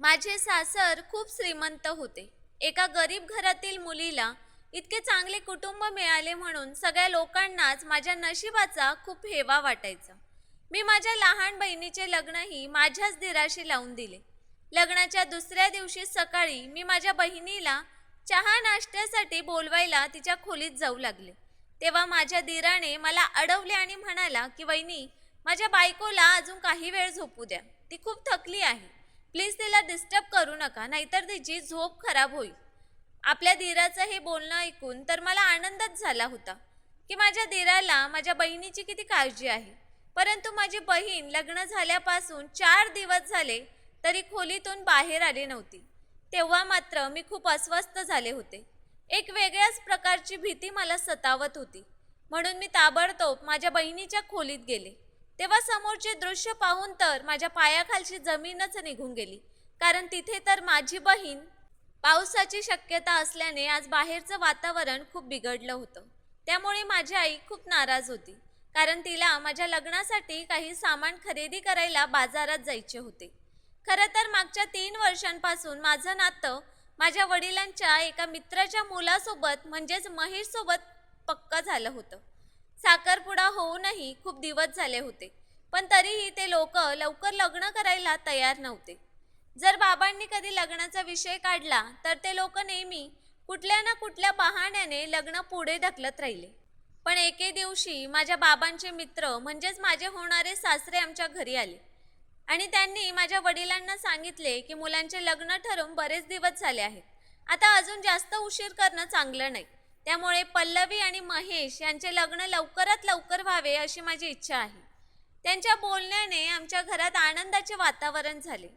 माझे सासर खूप श्रीमंत होते. एका गरीब घरातील मुलीला इतके चांगले कुटुंब मिळाले म्हणून सगळ्या लोकांनाच माझ्या नशिबाचा खूप हेवा वाटायचा. मी माझ्या लहान बहिणीचे लग्नही माझ्याच दिराशी लावून दिले. लग्नाच्या दुसऱ्या दिवशी सकाळी मी माझ्या बहिणीला चहा नाश्त्यासाठी बोलवायला तिच्या खोलीत जाऊ लागले. तेव्हा माझ्या दिराने मला अडवले आणि म्हणाला की वहिनी माझ्या बायकोला अजून काही वेळ झोपू द्या. ती खूप थकली आहे. प्लीज तिला डिस्टर्ब करू नका नाहीतर तिची झोप खराब होईल. आपल्या दिराचं हे बोलणं ऐकून तर मला आनंदच झाला होता की माझ्या दिराला माझ्या बहिणीची किती काळजी आहे. परंतु माझी बहीण लग्न झाल्यापासून चार दिवस झाले तरी खोलीतून बाहेर आली नव्हती. तेव्हा मात्र मी खूप अस्वस्थ झाले होते. एक वेगळ्याच प्रकारची भीती मला सतावत होती. म्हणून मी ताबडतोब माझ्या बहिणीच्या खोलीत गेले. तेव्हा समोरचे दृश्य पाहून तर माझ्या पायाखालची जमीनच निघून गेली. कारण तिथे तर माझी बहीण पावसाची शक्यता असल्याने आज बाहेरचं वातावरण खूप बिघडलं होतं. त्यामुळे माझी आई खूप नाराज होती. कारण तिला माझ्या लग्नासाठी काही सामान खरेदी करायला बाजारात जायचे होते. खरं तर मागच्या तीन वर्षांपासून माझं नातं माझ्या वडिलांच्या एका मित्राच्या मुलासोबत म्हणजेच महेशसोबत पक्क झालं होतं. साखरपुडा होऊनही खूप दिवस झाले होते. पण तरीही ते लोक लवकर लग्न करायला तयार नव्हते. जर बाबांनी कधी लग्नाचा विषय काढला तर ते लोक नेहमी कुठल्या ना कुठल्या बहाण्याने लग्न पुढे ढकलत राहिले. पण एके दिवशी माझ्या बाबांचे मित्र म्हणजेच माझे होणारे सासरे आमच्या घरी आले. आणि त्यांनी माझ्या वडिलांना सांगितले की मुलांचे लग्न ठरून बरेच दिवस झाले आहेत. आता अजून जास्त उशीर करणं चांगलं नाही. त्यामुळे पल्लवी आणि महेश यांचे लग्न लवकरात लवकर व्हावे अशी माझी इच्छा आहे. त्यांच्या बोलण्याने आमच्या घरात आनंदाचे वातावरण झाले.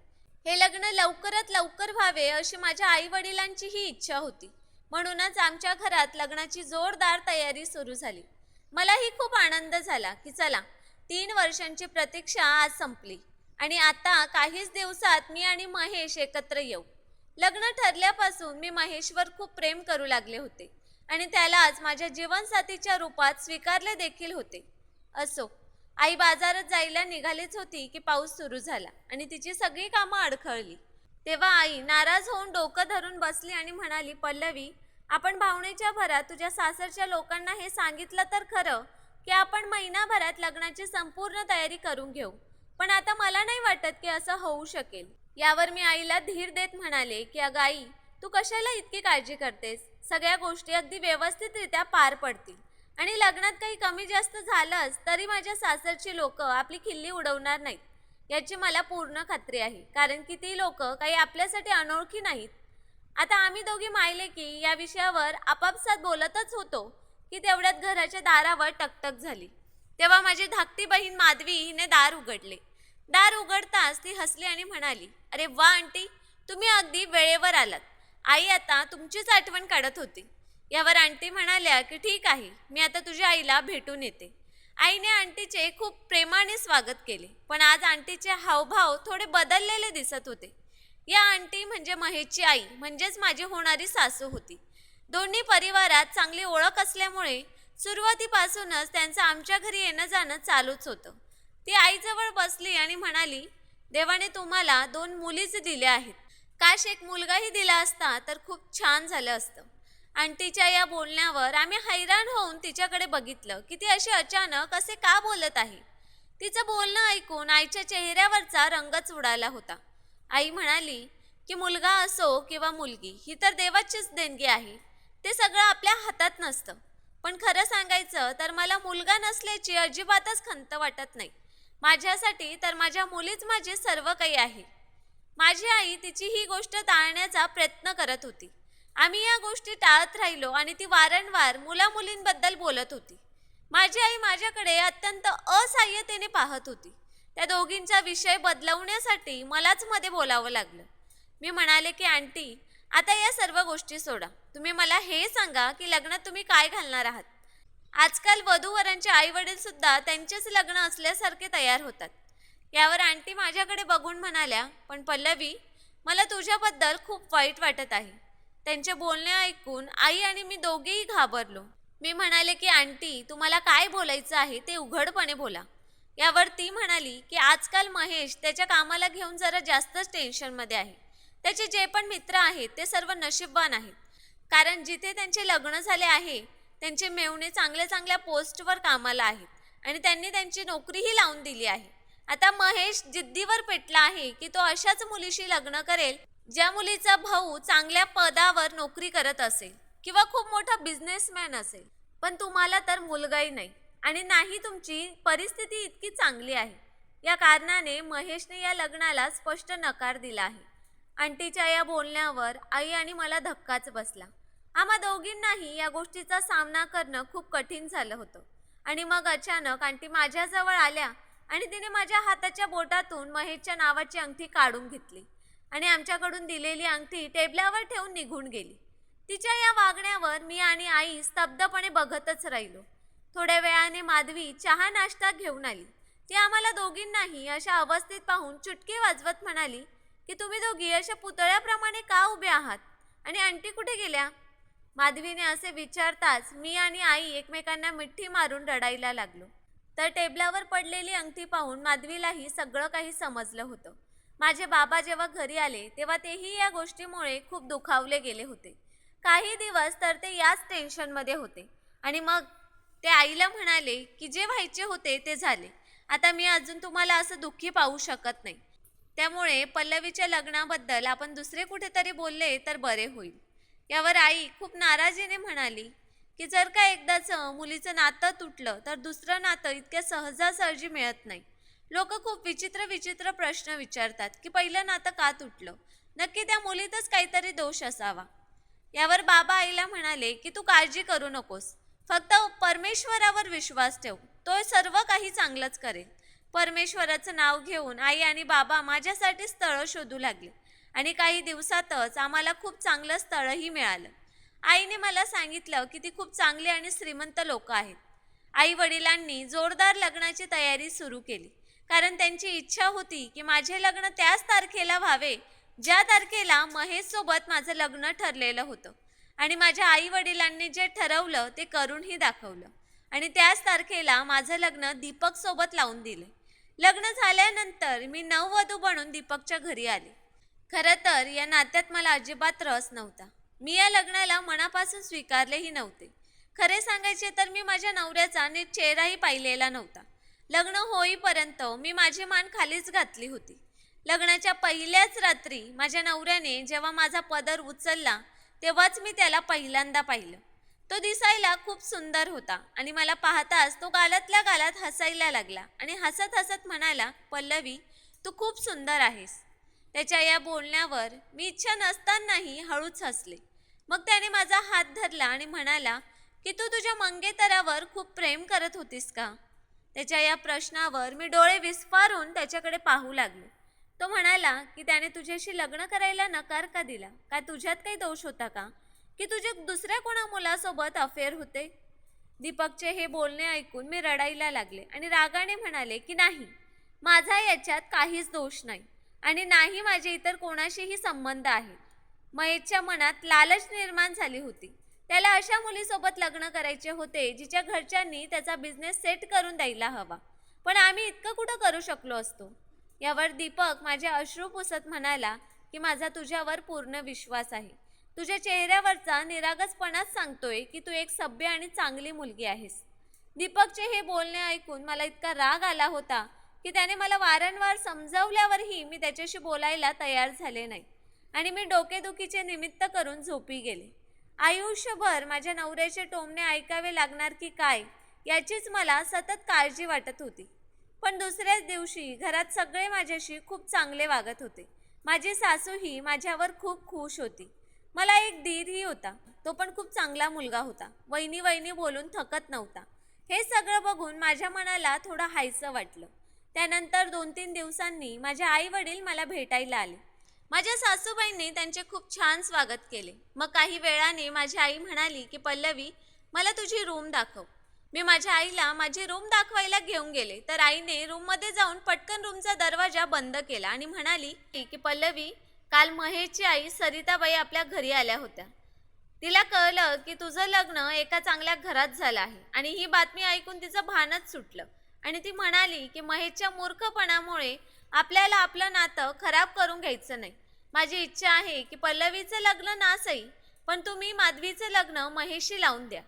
हे लग्न लवकरात लवकर व्हावे अशी माझ्या आईवडिलांची ही इच्छा होती. म्हणूनच आमच्या घरात लग्नाची जोरदार तयारी सुरू झाली. मलाही खूप आनंद झाला की चला तीन वर्षांची प्रतीक्षा आज संपली आणि आता काहीच दिवसात मी आणि महेश एकत्र येऊ. लग्न ठरल्यापासून मी महेशवर खूप प्रेम करू लागले होते. आणि त्यालाच माझ्या जीवनसाथीच्या रूपात स्वीकारले देखील होते. असो आई बाजारात जायला निघालीच होती की पाऊस सुरू झाला आणि तिची सगळी कामं अडखळली. तेव्हा आई नाराज होऊन डोकं धरून बसली आणि म्हणाली पल्लवी आपण भावनेच्या भरात तुझ्या सासरच्या लोकांना हे सांगितलं तर खरं की आपण महिनाभरात लग्नाची संपूर्ण तयारी करून घेऊ. पण आता मला नाही वाटत की असं होऊ शकेल. यावर मी आईला धीर देत म्हणाले की अगं आई तू कशाला इतकी काळजी करतेस? सगळ्या गोष्टी अगदी व्यवस्थितरित्या पार पडतील. आणि लग्नात काही कमी जास्त झालंच तरी माझ्या सासरची लोक आपली खिल्ली उडवणार नाहीत याची मला पूर्ण खात्री आहे. कारण की ती लोक काही आपल्यासाठी अनोळखी नाहीत. आता आम्ही दोघी मायले की या विषयावर आपापसात बोलतच होतो की तेवढ्यात घराच्या दारावर टकटक झाली. तेव्हा माझी धाकटी बहीण माधवी हिने दार उघडले. दार उघडताच ती हसली आणि म्हणाली अरे वा आंटी तुम्ही अगदी वेळेवर आलात. आई आता तुमचीच आठवण काढत होती. यावर आंटी म्हणाल्या की ठीक आहे मी आता तुझ्या आईला भेटून येते. आईने आंटीचे खूप प्रेमाने स्वागत केले पण आज आंटीचे हावभाव थोडे बदललेले दिसत होते. या आंटी म्हणजे महेशची आई म्हणजेच माझी होणारी सासू होती. दोन्ही परिवारात चांगली ओळख असल्यामुळे सुरुवातीपासूनच त्यांचं आमच्या घरी येणं जाणं चालूच होतं. ती आईजवळ बसली आणि म्हणाली देवाने तुम्हाला दोन मुलीच दिल्या आहेत. काश एक मुलगाही दिला असता तर खूप छान झालं असतं. आंटीच्या या बोलण्यावर आम्ही हैराण होऊन तिच्याकडे बघितलं की ती अशी अचानक असे का बोलत आहे? तिचं बोलणं ऐकून आईच्या चेहऱ्यावरचा रंगच उडाला होता. आई म्हणाली की मुलगा असो किंवा मुलगी ही तर देवाचीच देणगी आहे. ते सगळं आपल्या हातात नसतं. पण खरं सांगायचं तर मला मुलगा नसल्याची अजिबातच खंत वाटत नाही. माझ्यासाठी तर माझ्या मुलीच माझे सर्व काही आहे. माझी आई तिची ही गोष्ट टाळण्याचा प्रयत्न करत होती. आम्ही या गोष्टी टाळत राहिलो आणि ती वारंवार मुला मुलींबद्दल बोलत होती. माझी आई माझ्याकडे अत्यंत असहाय्यतेने पाहत होती. त्या दोघींचा विषय बदलवण्यासाठी मलाच मध्ये बोलावं लागलं. मी म्हणाले की आंटी आता या सर्व गोष्टी सोडा. तुम्ही मला हे सांगा की लग्नात तुम्ही काय घालणार आहात? आजकाल वधूवरांचे आई वडील सुद्धा त्यांचेच लग्न असल्यासारखे तयार होतात. यावर आंटी माझ्याकडे बघून म्हणाल्या पण पल्लवी मला तुझ्याबद्दल खूप वाईट वाटत आहे. त्यांचे बोलणे ऐकून आई आणि मी दोघेही घाबरलो. मी म्हणाले की आंटी तुम्हाला काय बोलायचं आहे ते उघडपणे बोला. यावर ती म्हणाली की आजकाल महेश त्याच्या कामाला घेऊन जरा जास्तच टेन्शनमध्ये आहे. त्याचे जे पण मित्र आहेत ते सर्व नशीबवान आहेत. कारण जिथे त्यांचे लग्न झाले आहे त्यांचे मेवणे चांगल्या चांगल्या पोस्टवर कामाला आहेत आणि त्यांनी त्यांची नोकरीही लावून दिली आहे. आता महेश जिद्दीवर पेटला आहे की तो अशाच मुलीशी लग्न करेल ज्या मुलीचा भाऊ चांगल्या पदावर नोकरी करत असेल किंवा खूप मोठा बिझनेसमॅन असेल. पण तुम्हाला तर मुलगाही नाही आणि नाही तुमची परिस्थिती इतकी चांगली आहे. या कारणाने महेशने या लग्नाला स्पष्ट नकार दिला आहे. आंटीच्या या बोलण्यावर आई आणि मला धक्काच बसला. आम्हा दोघींनाही या गोष्टीचा सामना करणं खूप कठीण झालं होतं आणि मग अचानक आंटी माझ्याजवळ आल्या आणि तिने माझ्या हाताच्या बोटातून महेशच्या नावाची अंगठी काढून घेतली आणि आमच्याकडून दिलेली अंगठी टेबलावर ठेवून निघून गेली. तिच्या या वागण्यावर मी आणि आई स्तब्धपणे बघतच राहिलो. थोड्या वेळाने माधवी चहा नाश्ता घेऊन आली. ती आम्हाला दोघींनाही अशा अवस्थेत पाहून चुटकी वाजवत म्हणाली की तुम्ही दोघी अशा पुतळ्याप्रमाणे का उभे आहात? आणि आंटी कुठे गेल्या? माधवीने असे विचारताच मी आणि आई एकमेकांना मिठी मारून रडायला लागलो. तर टेबलावर पडलेली अंगठी पाहून माधवीलाही सगळं काही समजलं होतं. माझे बाबा जेव्हा घरी आले तेव्हा तेही या गोष्टीमुळे खूप दुखावले गेले होते. काही दिवस तर ते याच टेन्शनमध्ये होते. आणि मग ते आईला म्हणाले की जे व्हायचे होते ते झाले. आता मी अजून तुम्हाला असं दुःखी पाहू शकत नाही. त्यामुळे पल्लवीच्या लग्नाबद्दल आपण दुसरे कुठेतरी बोलले तर बरे होईल. यावर आई खूप नाराजीने म्हणाली की जर का एकदाचं मुलीचं नातं तुटलं तर दुसरं नातं इतक्या सहजासहजी मिळत नाही. लोक खूप विचित्र विचित्र प्रश्न विचारतात की पहिलं नातं का तुटलं? नक्की त्या मुलीतच काहीतरी दोष असावा. यावर बाबा आईला म्हणाले की तू काळजी करू नकोस. फक्त परमेश्वरावर विश्वास ठेव. तो सर्व काही चांगलंच करेल. परमेश्वराचं नाव घेऊन आई आणि बाबा माझ्यासाठी स्थळं शोधू लागले आणि काही दिवसातच आम्हाला खूप चांगलं स्थळही मिळालं. आईने मला सांगितलं की ती खूप चांगली आणि श्रीमंत लोक आहेत. आई वडिलांनी जोरदार लग्नाची तयारी सुरू केली. कारण त्यांची इच्छा होती की माझे लग्न त्याच तारखेला व्हावे ज्या तारखेला महेशसोबत माझं लग्न ठरलेलं होतं. आणि माझ्या आई वडिलांनी जे ठरवलं ते करूनही दाखवलं. आणि त्याच तारखेला माझं लग्न दीपकसोबत लावून दिले. लग्न झाल्यानंतर मी नववधू बनून दीपकच्या घरी आले. खरं तर या नात्यात मला अजिबात रस नव्हता. मी या लग्नाला मनापासून स्वीकारलेही नव्हते. खरे सांगायचे तर मी माझ्या नवऱ्याचा नीट चेहराही पाहिलेला नव्हता. लग्न होईपर्यंत मी माझी मान खालीच घातली होती. लग्नाच्या पहिल्याच रात्री माझ्या नवऱ्याने जेव्हा माझा पदर उचलला तेव्हाच मी त्याला पहिल्यांदा पाहिलं. तो दिसायला खूप सुंदर होता आणि मला पाहताच तो गालातल्या गालात हसायला लागला आणि हसत हसत म्हणाला पल्लवी तू खूप सुंदर आहेस. त्याच्या या बोलण्यावर मी इच्छा नसतानाही हळूच हसले. मग त्याने माझा हात धरला आणि म्हणाला की तू तुझ्या मंगेतरावर खूप प्रेम करत होतीस का? त्याच्या या प्रश्नावर मी डोळे विस्फारून त्याच्याकडे पाहू लागले. तो म्हणाला की त्याने तुझ्याशी लग्न करायला नकार का दिला? काय तुझ्यात काही दोष होता का? की तुझे दुसऱ्या कोणा मुलासोबत अफेअर होते? दीपकचे हे बोलणे ऐकून मी रडायला लागले आणि रागाने म्हणाले की नाही माझा याच्यात काहीच दोष नाही आणि नाही माझे इतर कोणाशीही संबंध आहेत. महेशच्या मनात लालच निर्माण झाली होती. त्याला अशा मुलीसोबत लग्न करायचे होते जिच्या घरच्यांनी त्याचा बिझनेस सेट करून द्यायला हवा. पण आम्ही इतकं कुठं करू शकलो असतो? यावर दीपक माझे अश्रू पुसत म्हणाला की माझा तुझ्यावर पूर्ण विश्वास आहे. तुझ्या चेहऱ्यावरचा निरागसपणाच सांगतोय की तू एक सभ्य आणि चांगली मुलगी आहेस. दीपकचे हे बोलणे ऐकून मला इतका राग आला होता की त्याने मला वारंवार समजावल्यावरही मी त्याच्याशी बोलायला तयार झाले नाही. आणि मी डोकेदुखीचे निमित्त करून झोपी गेले. आयुष्यभर माझ्या नवऱ्याचे टोमणे ऐकावे लागणार की काय याचीच मला सतत काळजी वाटत होती. पण दुसऱ्याच दिवशी घरात सगळे माझ्याशी खूप चांगले वागत होते. माझी सासूही माझ्यावर खूप खुश होती. मला एक दीरही होता. तो पण खूप चांगला मुलगा होता. वहिनी वहिनी बोलून थकत नव्हता. हे सगळं बघून माझ्या मनाला थोडं हायसं वाटलं. त्यानंतर दोन तीन दिवसांनी माझे आई वडील मला भेटायला आले. माझ्या सासूबाईंनी त्यांचे खूप छान स्वागत केले. मग काही वेळाने माझी आई म्हणाली की पल्लवी मला तुझी रूम दाखव. मी माझ्या आईला माझी रूम दाखवायला घेऊन गेले. तर आईने रूममध्ये जाऊन पटकन रूमचा दरवाजा बंद केला आणि म्हणाली की पल्लवी काल महेशची आई सरिताबाई आपल्या घरी आल्या होत्या. तिला कळलं की तुझं लग्न एका चांगल्या घरात झालं आहे आणि ही बातमी ऐकून तिचं भानच सुटलं. आणि ती म्हणाली की महेशच्या मूर्खपणामुळे आपल्याला आपलं नातं खराब करून घ्यायचं नाही. माझी इच्छा आहे की पल्लवीचं लग्न नासई पण तुम्ही माधवीचं लग्न महेशशी लावून द्या.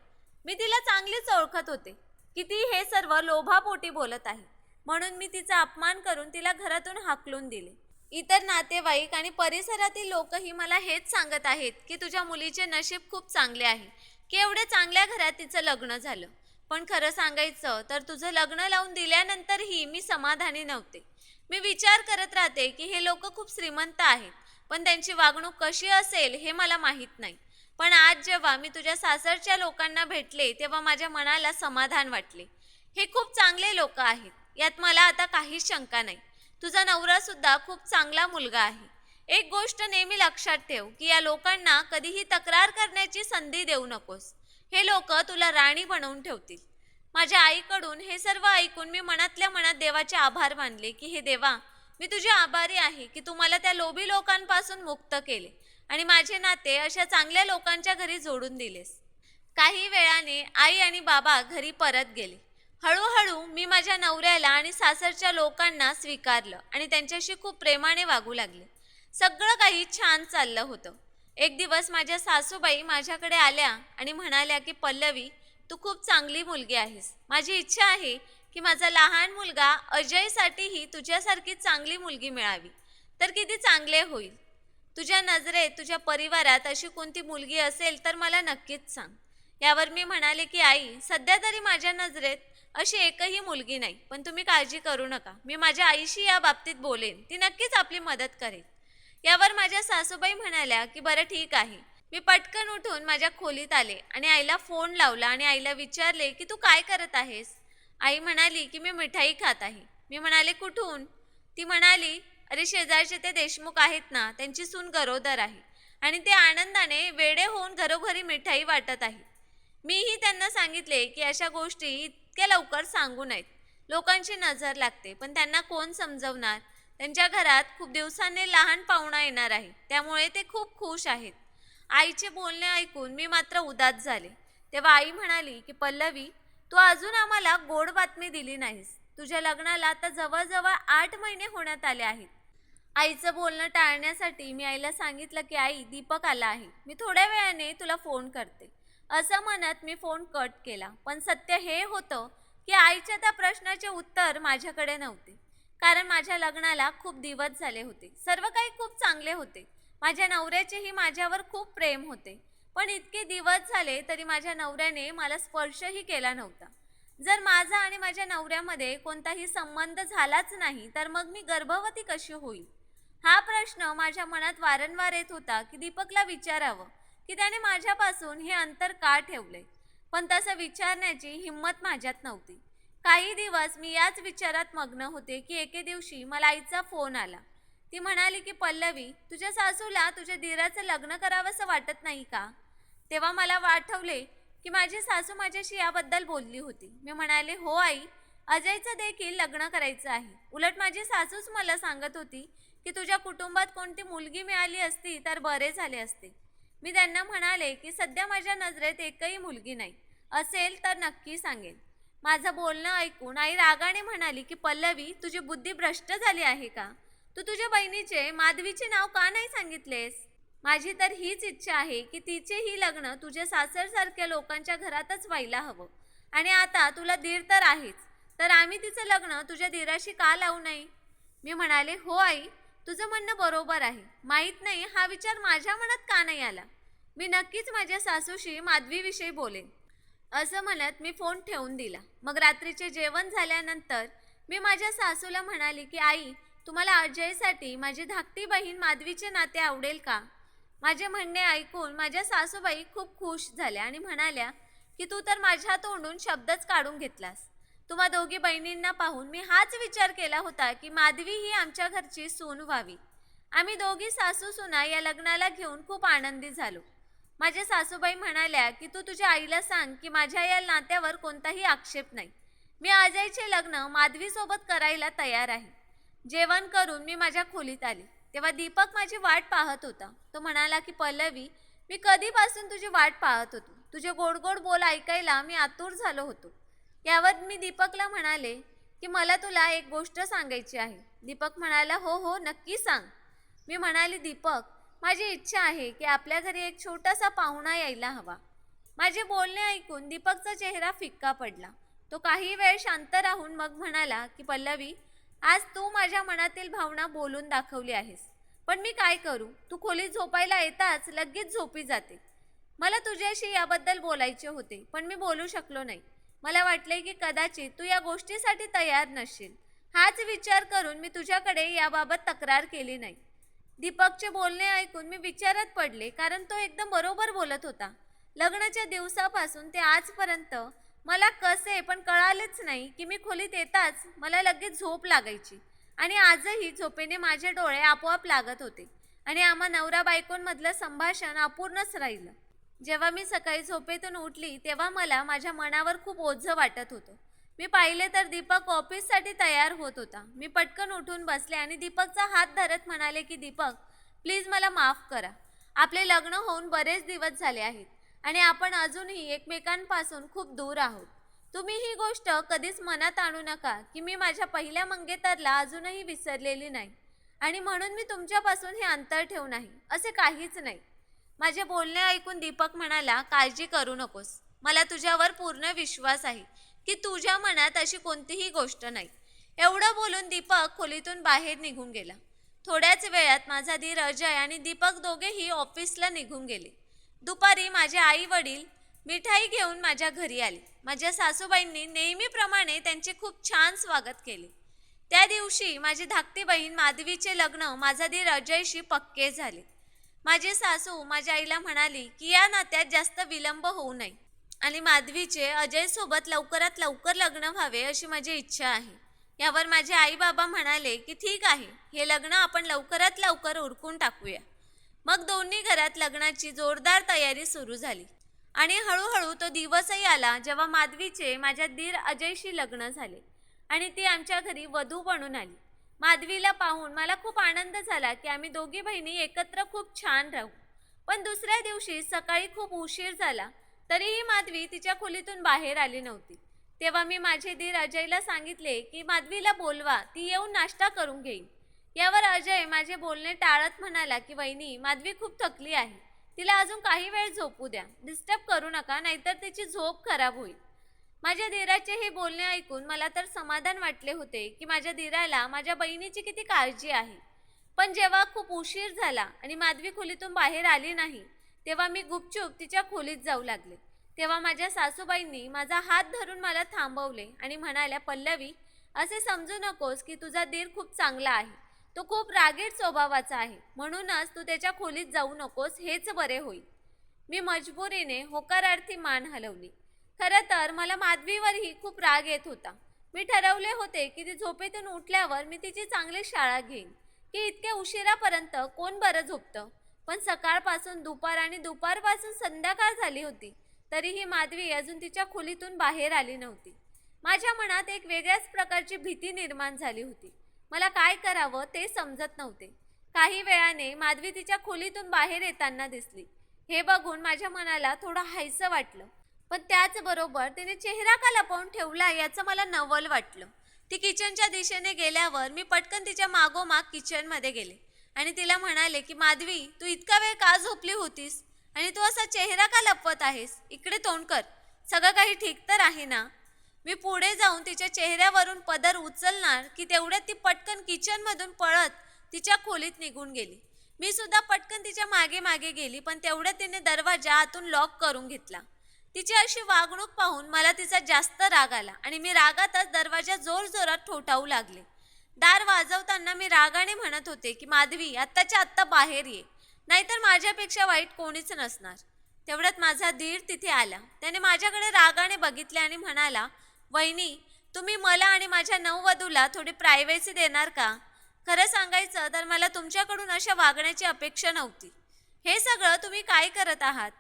मी तिला चांगलीच ओळखत होते. की ती हे सर्व लोभापोटी बोलत आहे. म्हणून मी तिचा अपमान करून तिला घरातून हाकलून दिले. इतर नातेवाईक आणि परिसरातील लोकही मला हेच सांगत आहेत की तुझ्या मुलीचे नशीब खूप चांगले आहे. की एवढ्या चांगल्या घरात तिचं लग्न झालं. पण खरं सांगायचं तर तुझं लग्न लावून दिल्यानंतरही मी समाधानी नव्हते. मी विचार करत राहते की हे लोक खूप श्रीमंत आहेत पण त्यांची वागणूक कशी असेल हे मला माहीत नाही. पण आज जेव्हा मी तुझ्या सासरच्या लोकांना भेटले तेव्हा माझ्या मनाला समाधान वाटले. हे खूप चांगले लोक आहेत यात मला आता काहीच शंका नाही. तुझा नवरा सुद्धा खूप चांगला मुलगा आहे. एक गोष्ट नेहमी लक्षात ठेव की या लोकांना कधीही तक्रार करण्याची संधी देऊ नकोस. हे लोक तुला राणी बनवून ठेवतील. माझ्या आईकडून हे सर्व ऐकून मी मनातल्या मनात देवाचे आभार मानले की हे देवा मी तुझे आभारी आहे की तू मला त्या लोभी लोकांपासून मुक्त केले आणि माझे नाते अशा चांगल्या लोकांच्या घरी जोडून दिलेस. काही वेळाने आई आणि बाबा घरी परत गेले. हळूहळू मी माझ्या नवऱ्याला आणि सासरच्या लोकांना स्वीकारलं आणि त्यांच्याशी खूप प्रेमाने वागू लागले. सगळं काही छान चाललं होतं. एक दिवस माझ्या सासूबाई माझ्याकडे आल्या आणि म्हणाल्या की पल्लवी तू खूप चांगली मुलगी आहेस. माझी इच्छा आहे की माझा लहान मुलगा अजयसाठीही तुझ्यासारखी चांगली मुलगी मिळावी. तर किती चांगले होईल. तुझ्या नजरेत तुझ्या परिवारात अशी कोणती मुलगी असेल तर मला नक्कीच सांग. यावर मी म्हणाले की आई सध्या तरी माझ्या नजरेत अशी एकही मुलगी नाही पण तुम्ही काळजी करू नका. मी माझ्या आईशी या बाबतीत बोलेन. ती नक्कीच आपली मदत करेल. यावर माझ्या सासूबाई म्हणाल्या की बरं ठीक आहे. मी पटकन उठून माझ्या खोलीत आले आणि आईला फोन लावला आणि आईला विचारले की तू काय करत आहेस? आई म्हणाली की मी मिठाई खात आहे. मी म्हणाले कुठून? ती म्हणाली अरे शेजारचे ते देशमुख आहेत ना त्यांची सून गरोदर आहे आणि ते आनंदाने वेडे होऊन घरोघरी मिठाई वाटत आहेत मीही त्यांना सांगितले की अशा गोष्टी इतक्या लवकर सांगू नयेत. लोकांची नजर लागते पण त्यांना कोण समजवणार? त्यांच्या घरात खूप दिवसांनी लहान पाहुणा येणार आहे त्यामुळे ते खूप खुश आहेत. आईचे बोलणे ऐकून मी मात्र उदास झाले. तेव्हा आई म्हणाली की पल्लवी तू अजून आम्हाला गोड बातमी दिली नाहीस. तुझ्या लग्नाला आता जवळजवळ आठ महिने होण्यात आले आहेत. आईचं बोलणं टाळण्यासाठी मी आईला सांगितलं की आई दीपक आला आहे. मी थोड्या वेळाने तुला फोन करते. असं म्हणत मी फोन कट केला. पण सत्य हे होतं की आईच्या त्या प्रश्नाचे उत्तर माझ्याकडे नव्हते. कारण माझ्या लग्नाला खूप दिवस झाले होते. सर्व काही खूप चांगले होते. माझ्या नवऱ्याचेही माझ्यावर खूप प्रेम होते. पण इतके दिवस झाले तरी माझ्या नवऱ्याने मला स्पर्शही केला नव्हता. जर माझा आणि माझ्या नवऱ्यामध्ये कोणताही संबंध झालाच नाही तर मग मी गर्भवती कशी होईल? हा प्रश्न माझ्या मनात वारंवार येत होता की दीपकला विचारावं की त्याने माझ्यापासून हे अंतर का ठेवले? पण तसं विचारण्याची हिंमत माझ्यात नव्हती. काही दिवस मी याच विचारात मग्न होते की एके दिवशी मला आईचा फोन आला. ती म्हणाली की पल्लवी तुझ्या सासूला तुझ्या दिराचं लग्न करावंसं वाटत नाही का? तेव्हा मला आठवले की माझी सासू माझ्याशी याबद्दल बोलली होती. मी म्हणाले हो आई अजयचं देखील लग्न करायचं आहे. उलट माझी सासूच मला सांगत होती की तुझ्या कुटुंबात कोणती मुलगी मिळाली असती तर बरे झाले असते. मी त्यांना म्हणाले की सध्या माझ्या नजरेत एकही मुलगी नाही. असेल तर नक्की सांगेन. माझं बोलणं ऐकून आई रागाने म्हणाली की पल्लवी तुझी बुद्धी भ्रष्ट झाली आहे का? तू तुझ्या बहिणीचे माधवीचे नाव का नाही सांगितलेस? माझी तर हीच इच्छा आहे की तिचे ही लग्न तुझ्या सासरसारख्या लोकांच्या घरातच व्हायला हवं. आणि आता तुला दीर तर आहेच तर आम्ही तिचं लग्न तुझ्या दीराशी का लावू नये? मी म्हणाले हो आई तुझं म्हणणं बरोबर आहे. माहीत नाही हा विचार माझ्या मनात का नाही आला? मी नक्कीच माझ्या सासूशी माधवीविषयी बोलेन. असं म्हणत मी फोन ठेवून दिला. मग रात्रीचे जेवण झाल्यानंतर मी माझ्या सासूला म्हणाली की आई तुम्हाला अजयसाठी माझी धाकटी बहीण माधवीचे नाते आवडेल का? माझे म्हणणे ऐकून माझ्या सासूबाई खूप खुश झाल्या आणि म्हणाल्या की तू तर माझ्या तोंडून शब्दच काढून घेतलास. तुम्हा दोघी बहिणींना पाहून मी हाच विचार केला होता की माधवी ही आमच्या घरची सून व्हावी. आम्ही दोघी सासू सुना या लग्नाला घेऊन खूप आनंदी झालो. माझ्या सासूबाई म्हणाल्या की तू तुझ्या आईला सांग की माझ्या या नात्यावर कोणताही आक्षेप नाही. मी अजयचे लग्न माधवीसोबत करायला तयार आहे. जेवण करून मी माझ्या खोलीत आली. तेव्हा दीपक माझी वाट पाहत होता. तो म्हणाला की पल्लवी मी कधीपासून तुझी वाट पाहत होतो? तुझे गोड गोड बोल ऐकायला मी आतुर झालो होतो. यावर मी दीपकला म्हणाले की मला तुला एक गोष्ट सांगायची आहे. दीपक म्हणाला हो हो नक्की सांग. मी म्हणाली दीपक माझी इच्छा आहे की आपल्या घरी एक छोटासा पाहुणा यायला हवा. माझे बोलणे ऐकून दीपकचा चेहरा फिक्का पडला. तो काही वेळ शांत राहून मग म्हणाला की पल्लवी आज तू माझ्या मनातील भावना बोलून दाखवली आहेस. पण मी काय करू? तू खोलीत झोपायला येताच लगेच झोपी जाते. मला तुझ्याशी याबद्दल बोलायचे होते पण मी बोलू शकलो नाही. मला वाटले की कदाचित तू या गोष्टीसाठी तयार नसशील. हाच विचार करून मी तुझ्याकडे याबाबत तक्रार केली नाही. दीपकचे बोलणे ऐकून मी विचारात पडले कारण तो एकदम बरोबर बोलत होता. लग्नाच्या दिवसापासून ते आजपर्यंत मला कसे पण कळालेच नाही की मी खोलीत येताच मला लगेच झोप लागायची. आणि आजही झोपेने माझे डोळे आपोआप लागत होते आणि आम्हा नवरा बायकोंमधलं संभाषण अपूर्णच राहिलं. जेव्हा मी सकाळी झोपेतून उठली तेव्हा मला माझ्या मनावर खूप ओझं वाटत होतं. मी पाहिले तर दीपक ऑफिससाठी तयार होत होता. मी पटकन उठून बसले आणि दीपकचा हात धरत म्हणाले की दीपक प्लीज मला माफ करा. आपले लग्न होऊन बरेच दिवस झाले आहेत. आणि आपण अजूनही एकमेकांपासून खूप दूर आहोत. तुम्ही ही गोष्ट कधीच मनात आणू नका की मी माझ्या पहिल्या मंगेतरला अजूनही विसरलेली नाही. आणि म्हणून मी तुमच्यापासून हे अंतर ठेवून आहे असे काहीच नाही. माझे बोलणे ऐकून दीपक म्हणाला काळजी करू नकोस. मला तुझ्यावर पूर्ण विश्वास आहे की तुझ्या मनात अशी कोणतीही गोष्ट नाही. एवढं बोलून दीपक खोलीतून बाहेर निघून गेला. थोड्याच वेळात माझा धीर अजय आणि दीपक दोघेही ऑफिसला निघून गेले. दुपारी माझे आई वडील मिठाई घेऊन माझ्या घरी आले. माझ्या सासूबाईंनी नेहमीप्रमाणे त्यांचे खूप छान स्वागत केले. त्या दिवशी माझी धाकटी बहीण माधवीचे लग्न माझा दीर अजयशी पक्के झाले. माझे सासू माझ्या आईला म्हणाली की या नात्यात जास्त विलंब होऊ नये आणि माधवीचे अजयसोबत लवकरात लवकर लग्न व्हावे अशी माझी इच्छा आहे. यावर माझे आई बाबा म्हणाले की ठीक आहे हे लग्न आपण लवकरात लवकर उरकून टाकूया. मग दोन्ही घरात लग्नाची जोरदार तयारी सुरू झाली. आणि हळूहळू तो दिवसही आला जेव्हा माधवीचे माझ्या दीर अजयशी लग्न झाले आणि ती आमच्या घरी वधू बनून आली. माधवीला पाहून मला खूप आनंद झाला की आम्ही दोघी बहिणी एकत्र खूप छान राहू. पण दुसऱ्या दिवशी सकाळी खूप उशीर झाला तरीही माधवी तिच्या खोलीतून बाहेर आली नव्हती. तेव्हा मी माझे दीर अजयला सांगितले की माधवीला बोलवा ती येऊन नाश्ता करून घेईन. यावर अजय माझे बोलणे टाळत म्हणाला की वहिनी माधवी खूप थकली आहे. तिला अजून काही वेळ झोपू द्या. डिस्टर्ब करू नका नाहीतर तिची झोप खराब होईल. माझ्या धीराचे हे बोलणे ऐकून मला तर समाधान वाटले होते की माझ्या धीराला माझ्या बहिणीची किती काळजी आहे. पण जेव्हा खूप उशीर झाला आणि माधवी खोलीतून बाहेर आली नाही तेव्हा मी गुपचूप तिच्या खोलीत जाऊ लागले. तेव्हा माझ्या सासूबाईंनी माझा हात धरून मला थांबवले आणि म्हणाल्या पल्लवी असे समजू नकोस की तुझा दीर खूप चांगला आहे. तो खूप रागीट स्वभावाचा आहे. म्हणूनच तू त्याच्या खोलीत जाऊ नकोस हेच बरे होईल. मी मजबुरीने होकारार्थी मान हलवली. खरं तर मला माधवीवरही खूप राग येत होता. मी ठरवले होते की ती झोपेतून उठल्यावर मी तिची चांगली शाळा घेईन. की इतक्या उशिरापर्यंत कोण बरं झोपतं? पण सकाळपासून दुपार आणि दुपारपासून संध्याकाळ झाली होती तरीही माधवी अजून तिच्या खोलीतून बाहेर आली नव्हती. माझ्या मनात एक वेगळ्याच प्रकारची भीती निर्माण झाली होती. मला काय करावं ते समजत नव्हते. काही वेळाने माधवी तिच्या खोलीतून बाहेर येताना दिसली. हे बघून माझ्या मनाला थोडं हायसं वाटलं. पण त्याचबरोबर तिने चेहरा का लपवून ठेवला याचं मला नवल वाटलं. ती किचनच्या दिशेने गेल्यावर मी पटकन तिच्या मागोमाग किचनमध्ये गेले. आणि तिला म्हणाले की माधवी तू इतका वेळ का झोपली होतीस? आणि तू असा चेहरा का लपवत आहेस? इकडे तोंड कर. सगळं काही ठीक तर आहे ना? मी पुढे जाऊन तिच्या चेहऱ्यावरून पदर उचलणार की तेवढ्यात ती पटकन किचनमधून पळत तिच्या खोलीत निघून गेली. मी सुद्धा पटकन तिच्यामागे मागे गेली पण तेवढ्यात तिने दरवाजा आतून लॉक करून घेतला. तिची अशी वागणूक पाहून मला तिचा जास्त राग आला आणि मी रागातच दरवाजा जोर जोरात ठोठावू लागले. दार वाजवताना मी रागाने म्हणत होते की माधवी आत्ताच्या आत्ता बाहेर ये. नाहीतर माझ्यापेक्षा वाईट कोणीच नसणार. तेवढ्यात माझा धीर तिथे आला. त्याने माझ्याकडे रागाने बघितले आणि म्हणाला वहिनी तुम्ही मला आणि माझ्या नववधूला थोडी प्रायव्हसी देणार का? खरं सांगायचं तर मला तुमच्याकडून अशा वागण्याची अपेक्षा नव्हती. हे सगळं तुम्ही काय करत आहात?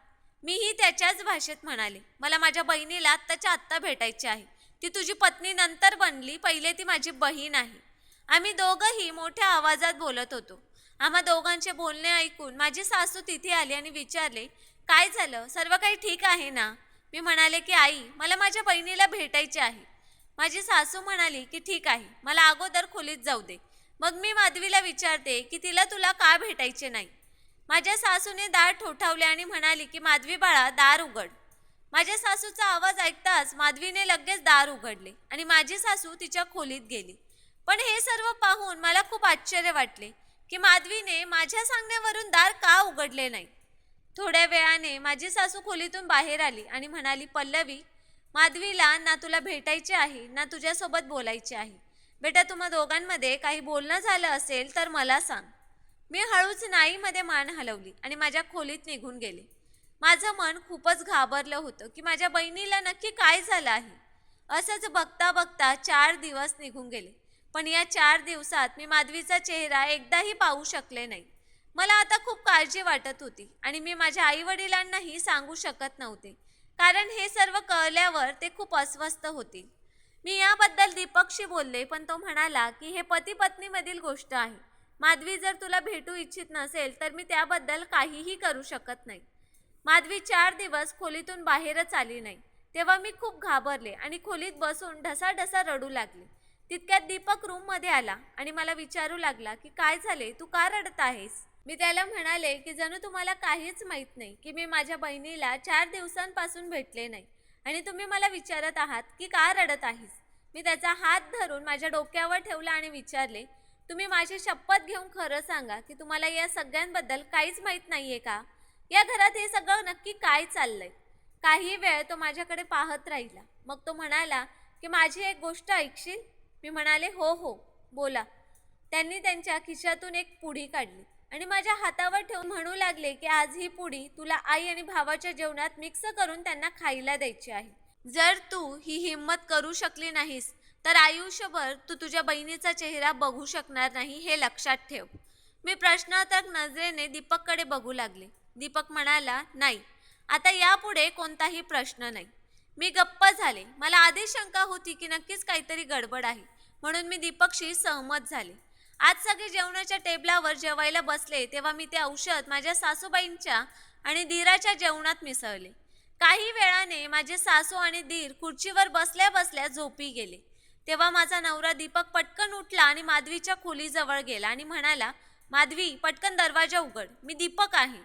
मीही त्याच्याच भाषेत म्हणाले मला माझ्या बहिणीला आत्ताच्या आत्ता भेटायची आहे. ती तुझी पत्नी नंतर बनली पहिले ती माझी बहीण आहे. आम्ही दोघंही मोठ्या आवाजात बोलत होतो. आम्हा दोघांचे बोलणे ऐकून माझी सासू तिथे आली आणि विचारले काय झालं? सर्व काही ठीक आहे ना? मी म्हणाले की आई मला माझ्या बहिणीला भेटायचे आहे. माझी सासू म्हणाली की ठीक आहे मला अगोदर खोलीत जाऊ दे. मग मी माधवीला विचारते की तिला तुला का भेटायचे नाही? माझ्या सासूने दार ठोठावले आणि म्हणाली की माधवी बाळा दार उघड. माझ्या सासूचा आवाज ऐकताच माधवीने लगेच दार उघडले आणि माझी सासू तिच्या खोलीत गेली. पण हे सर्व पाहून मला खूप आश्चर्य वाटले की माधवीने माझ्या सांगण्यावरून दार का उघडले नाही? थोड्या वेळाने माझी सासू खोलीतून बाहेर आली आणि म्हणाली पल्लवी माधवीला ना तुला भेटायचे आहे ना तुझ्यासोबत बोलायचे आहे. बेटा तुम्हा दोघांमध्ये काही बोलणं झालं असेल तर मला सांग. मी हळूच नाईमध्ये मान हलवली आणि माझ्या खोलीत निघून गेले. माझं मन खूपच घाबरलं होतं की माझ्या बहिणीला नक्की काय झालं आहे. असंच बघता बघता चार दिवस निघून गेले. पण या चार दिवसात मी माधवीचा चेहरा एकदाही पाहू शकले नाही. मला आता खूप काळजी वाटत होती आणि मी माझ्या आई वडिलांनाही सांगू शकत नव्हते. कारण हे सर्व कळल्यावर ते खूप अस्वस्थ होतील मी याबद्दल दीपकशी बोलले पण तो म्हणाला की हे पती पत्नीमधील गोष्ट आहे. माधवी जर तुला भेटू इच्छित नसेल तर मी त्याबद्दल काहीही करू शकत नाही. माधवी चार दिवस खोलीतून बाहेरच आली नाही. तेव्हा मी खूप घाबरले आणि खोलीत बसून ढसाढसा रडू लागले. तितक्यात दीपक रूममध्ये आला आणि मला विचारू लागला की काय झाले? तू का रडत आहेस? मी त्याला म्हणाले की जणू तुम्हाला काहीच माहीत नाही की मी माझ्या बहिणीला चार दिवसांपासून भेटले नाही आणि तुम्ही मला विचारत आहात की का रडत आहेस? मी त्याचा हात धरून माझ्या डोक्यावर ठेवला आणि विचारले तुम्ही माझी शपथ घेऊन खरं सांगा की तुम्हाला या सगळ्यांबद्दल काहीच माहीत नाही आहे का? या घरात हे सगळं नक्की काय चाललंय? काही वेळ तो माझ्याकडे पाहत राहिला. मग तो म्हणाला की माझी एक गोष्ट ऐकशील? मी म्हणाले हो हो बोला. त्यांनी त्यांच्या खिशातून एक पुढी काढली. आणि माझ्या हातावर ठेवून म्हणू लागले की आज ही पुडी तुला आई आणि भावाच्या जेवणात मिक्स करून त्यांना खायला द्यायची आहे. जर तू ही हिंमत करू शकली नाहीस तर आयुष्यभर तू तुझ्या बहिणीचा चेहरा बघू शकणार नाही हे लक्षात ठेव. मी प्रश्नार्थक नजरेने दीपककडे बघू लागले. दीपक म्हणाला नाही आता यापुढे कोणताही प्रश्न नाही. मी गप्प झाले. मला आधी शंका होती की नक्कीच काहीतरी गडबड आहे. म्हणून मी दीपकशी सहमत झाले. आज सगळे जेवणाच्या टेबलावर जेवायला बसले तेव्हा मी ते औषध माझ्या सासूबाईंच्या आणि धीराच्या जेवणात मिसळले. काही वेळाने माझे सासू आणि धीर खुर्चीवर बसल्या बसल्या झोपी गेले. तेव्हा माझा नवरा दीपक पटकन उठला आणि माधवीच्या खोलीजवळ गेला आणि म्हणाला माधवी पटकन दरवाजा उघड मी दीपक आहे.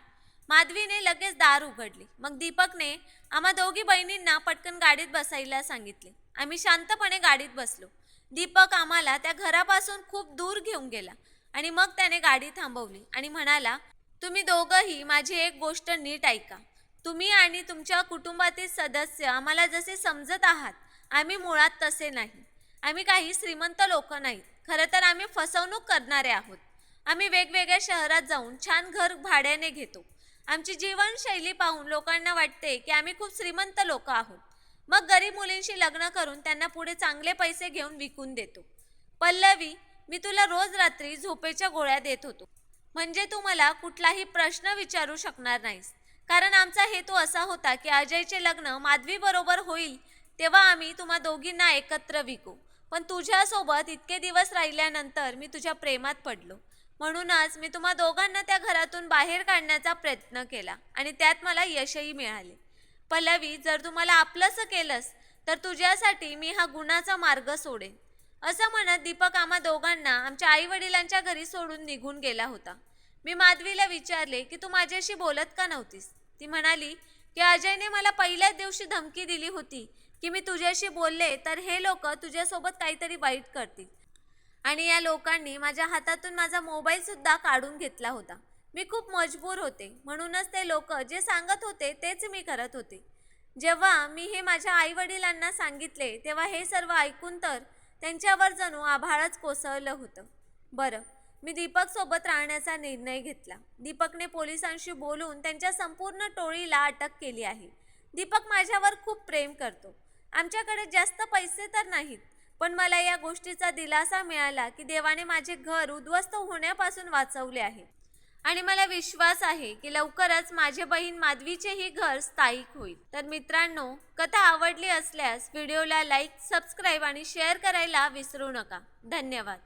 माधवीने लगेच दार उघडले. मग दीपकने आम्हा दोघी बहिणींना पटकन गाडीत बसायला सांगितले. आम्ही शांतपणे गाडीत बसलो. दीपक आम्हाला त्या घरापासून खूप दूर घेऊन गेला आणि मग त्याने गाडी थांबवली आणि म्हणाला तुम्ही दोघंही माझी एक गोष्ट नीट ऐका. तुम्ही आणि तुमच्या कुटुंबातील सदस्य आम्हाला जसे समजत आहात आम्ही मुळात तसे नाही. आम्ही काही श्रीमंत लोक नाहीत. खरं तर आम्ही फसवणूक करणारे आहोत. आम्ही वेगवेगळ्या शहरात जाऊन छान घर भाड्याने घेतो. आमची जीवनशैली पाहून लोकांना वाटते की आम्ही खूप श्रीमंत लोक आहोत. मग गरीब मुलींशी लग्न करून त्यांना पुढे चांगले पैसे घेऊन विकून देतो. पल्लवी मी तुला रोज रात्री झोपेच्या गोळ्या देत होतो. म्हणजे तू मला कुठलाही प्रश्न विचारू शकणार नाहीस. कारण आमचा हेतू असा होता की अजयचे लग्न माधवीबरोबर होईल तेव्हा आम्ही तुम्हा दोघींना एकत्र विकू. पण तुझ्यासोबत इतके दिवस राहिल्यानंतर मी तुझ्या प्रेमात पडलो. म्हणूनच मी तुम्हा दोघांना त्या घरातून बाहेर काढण्याचा प्रयत्न केला आणि त्यात मला यशही मिळाले. पल्लवी जर तू मला आपलंसं केलंस तर तुझ्यासाठी मी हा गुणाचा मार्ग सोडेन. असं म्हणत दीपक आम्हा दोघांना आमच्या आईवडिलांच्या घरी सोडून निघून गेला होता. मी माधवीला विचारले की तू माझ्याशी बोलत का नव्हतीस? ती म्हणाली की अजयने मला पहिल्याच दिवशी धमकी दिली होती की मी तुझ्याशी बोलले तर हे लोक तुझ्यासोबत काहीतरी वाईट करतील. आणि या लोकांनी माझ्या हातातून माझा मोबाईलसुद्धा काढून घेतला होता. मी खूप मजबूर होते. म्हणूनच ते लोक जे सांगत होते तेच मी करत होते. जेव्हा मी हे माझ्या आईवडिलांना सांगितले तेव्हा हे सर्व ऐकून तर त्यांच्यावर जणू आभाळच कोसळलं होतं. बरं मी दीपक सोबत राहण्याचा निर्णय घेतला. दीपकने पोलिसांशी बोलून त्यांच्या संपूर्ण टोळीला अटक केली आहे. दीपक माझ्यावर खूप प्रेम करतो. आमच्याकडे जास्त पैसे तर नाहीत पण मला या गोष्टीचा दिलासा मिळाला की देवाने माझे घर उद्ध्वस्त होण्यापासून वाचवले आहे. आणि मला विश्वास आहे की लवकरच माझे बहीण माधवीचेही घर स्थायिक होईल. तर मित्रांनो कथा आवडली असल्यास व्हिडिओला लाईक सबस्क्राईब आणि शेअर करायला विसरू नका. धन्यवाद.